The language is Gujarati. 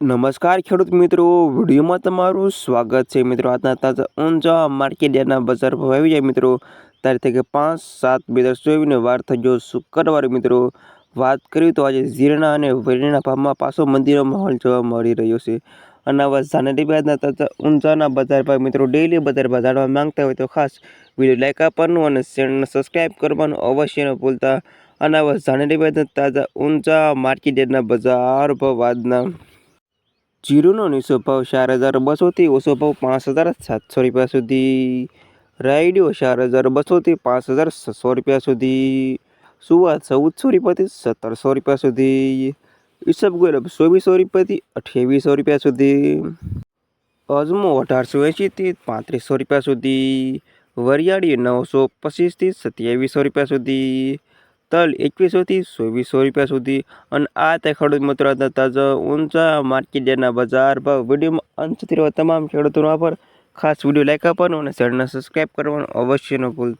નમસ્કાર ખેડૂત મિત્રો, વિડીયોમાં તમારું સ્વાગત છે. મિત્રો, આજના તાજા ઊંઝા માર્કેટ યાર્ડના બજાર ભાવ આવી જાય મિત્રો, તારીખ પાંચ સાત બે હજાર ચોવીસને વાર થઈ ગયો શુક્રવારે. મિત્રો, વાત કરીએ તો આજે ઝીરણા અને વેરીના ભાવમાં પાછો મંદિરનો માહોલ જોવા મળી રહ્યો છે. અને આવા જાણેલી બાદના તાજા ઊંઝાના બજાર ભાવ મિત્રો ડેઈલી બજાર ભાવ જાણવા માંગતા હોય તો ખાસ વીડિયો લાઇક આપવાનું અને ચેનલને સબસ્ક્રાઈબ કરવાનું અવશ્ય ન ભૂલતા. અને આવા જાણેલી બાદના તાજા ઊંઝા માર્કેટ યાર્ડના બજાર ભાવ આજના જીરુનો નીચો ભાવ ચાર હજાર બસોથી ઓછો ભાવ પાંચ હજાર સાતસો રૂપિયા સુધી. રાઈડિયો ચાર હજાર બસોથી પાંચ હજાર છસો રૂપિયા સુધી. સુવા ચૌદસો રૂપિયાથી સત્તરસો રૂપિયા સુધી. ઈસબગુલ ચોવીસો રૂપિયાથી અઠ્યાવીસો રૂપિયા સુધી. અજમો અઢારસો એંશીથી પાંત્રીસો રૂપિયા સુધી. વરિયાળી નવસો પચીસથી સત્યાવીસો રૂપિયા સુધી. તલ એકવીસોથી ચોવીસો રૂપિયા સુધી. અને આ તે ખેડૂત મિત્રો તાજા ઊંચા માર્કેટ ડેના બજાર ભાવ વિડીયોમાં અંત સુધી તમામ ખેડૂતોનો આભાર. ખાસ વીડિયો લાઈક આપવાનો અને ચેનલને સબસ્ક્રાઈબ કરવાનું અવશ્ય ન ભૂલ